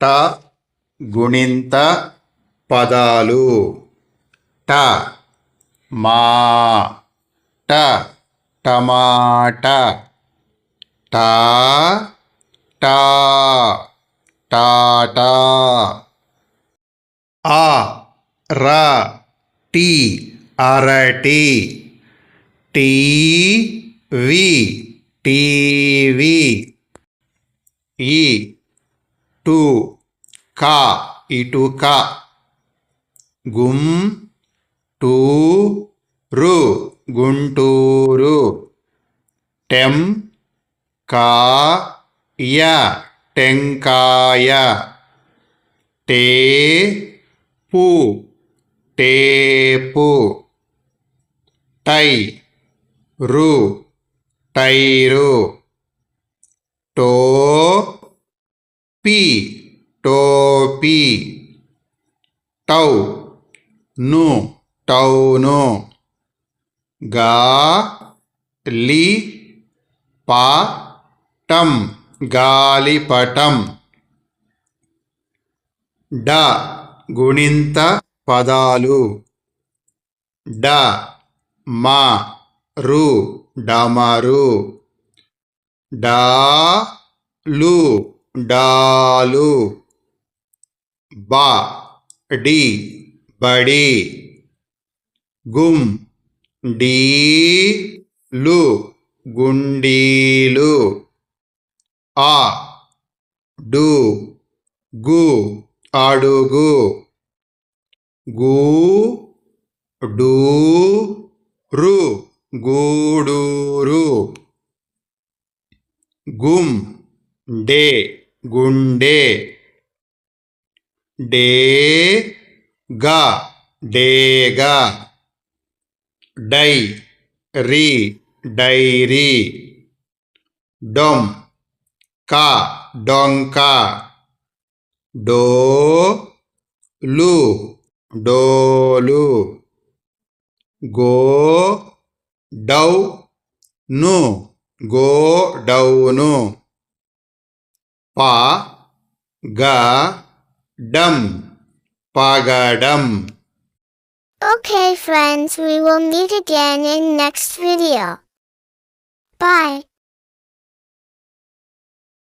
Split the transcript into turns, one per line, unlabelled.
ట గుణింత పదాలు. ట మా. ట టమాట. టా టా టాటా. ఆ ర టి అరటి. టీ వి టీవీ ఈ టు కా ఇటుక గుం టూ రు. గుంటూరు. టెం కా య టెంకాయ. టే పు. టేపు. టై రు. టైరు. టో పి టోపీ. టౌ. ను. టౌను. గా. లి. పా టం గాలిపటం. డ. గుణింత పదాలు. డ. మా. రు. డమరు. డా. లు. డాలు. బా డి బడి. గుం డీలు గుండీలు. ఆ డు గు అడుగు. గూ డూ రు గూడూరు. గుం డే. గుండె. డే గా డేగా. డై రీ. డైరీ. డొమ్ కా. డొంకా. డో. లు. డోలు. గో. డౌ. ను. గోడౌను பா க டம் பாகடம்
Okay friends, we will meet again in next video. Bye.